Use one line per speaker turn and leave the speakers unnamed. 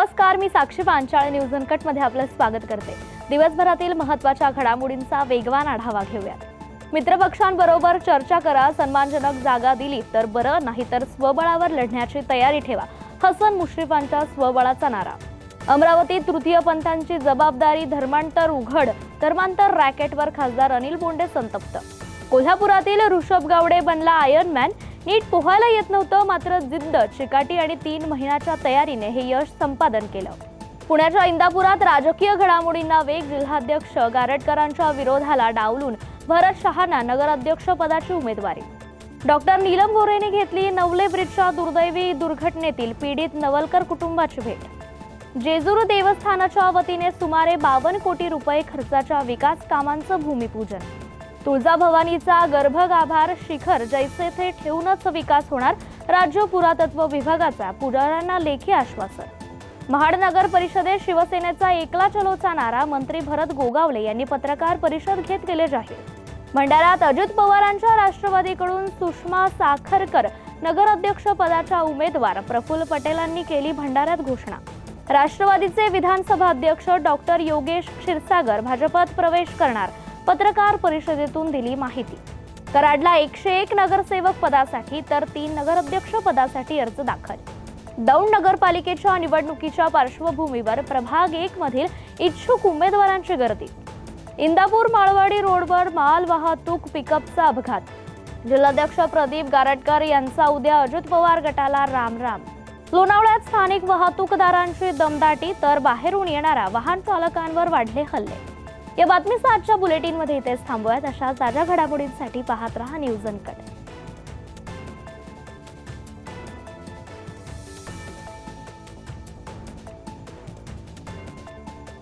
नमस्कार मी साक्षी पांचाळ न्यूजमध्ये आपलं स्वागत करते. दिवसभरातील महत्त्वाच्या घडामोडींचा वेगवान आढावा घेऊयात. मित्रपक्षांबरोबर चर्चा करा सन्मानजनक जागा दिली तर बरं नाही तर स्वबळावर लढण्याची तयारी ठेवा. हसन मुश्रीफांच्या स्वबळाचा नारा. अमरावती तृतीय पंथांची जबाबदारी धर्मांतर उघड धर्मांतर रॅकेटवर खासदार अनिल बोंडे संतप्त. कोल्हापुरातील ऋषभ गावडे बनला आयर्न मॅन नीट पोहायला येत नव्हतं मात्र जिद्द चिकाटी आणि तीन महिन्याच्या तयारीने हे यश संपादन केलं. पुण्याच्या इंदापुरात राजकीय घडामोडींना वेग जिल्हाध्यक्ष गारटकरांच्या विरोधाला डावलून भरत शहाना नगराध्यक्षपदाची उमेदवारी. डॉक्टर नीलम गोरेने घेतली नवले ब्रिजच्या दुर्दैवी दुर्घटनेतील पीडित नवलकर कुटुंबाची भेट. जेजुरी देवस्थानाच्या वतीने सुमारे बावन्न कोटी रुपये खर्चाच्या विकास कामांचं भूमिपूजन. तुळजाभवानीचा गर्भगाभार शिखर जैसे थे ठेवूनच विकास होणार राज्य पुरातत्व विभागाचा पुजाऱ्यांना लेखी आश्वासन. महाड नगर परिषदेत शिवसेनेचा एकला चलोचा नारा मंत्री भरत गोगावले यांनी पत्रकार परिषद घेत केले जाहीर. भंडाऱ्यात अजित पवारांच्या राष्ट्रवादीकडून सुषमा साखरकर नगराध्यक्ष पदाच्या उमेदवार प्रफुल्ल पटेलांनी केली भंडाऱ्यात घोषणा. राष्ट्रवादीचे विधानसभा अध्यक्ष डॉक्टर योगेश क्षीरसागर भाजपात प्रवेश करणार पत्रकार परिषदेतून दिली माहिती. कराडला एकशे एक नगरसेवक पदासाठी तर तीन नगराध्यक्ष पदासाठी अर्ज दाखल. दौंड नगरपालिकेच्या निवडणुकीच्या पार्श्वभूमीवर प्रभाग एक मधील इच्छुक उमेदवारांची गर्दी. इंदापूर माळवाडी रोडवर माल वाहतूक पिकअपचा अपघात. जिल्हाध्यक्ष प्रदीप गारटकर यांचा उद्या अजित पवार गटाला रामराम लोणावळ्यात स्थानिक वाहतूकदारांची दमदाटी तर बाहेरून येणाऱ्या वाहन चालकांवर वाढले हल्ले. या बातमीचा आजच्या बुलेटिनमध्ये इथेच थांबूयात. अशा ताज्या घडामोडींसाठी पाहत रहा न्यूज अनकट.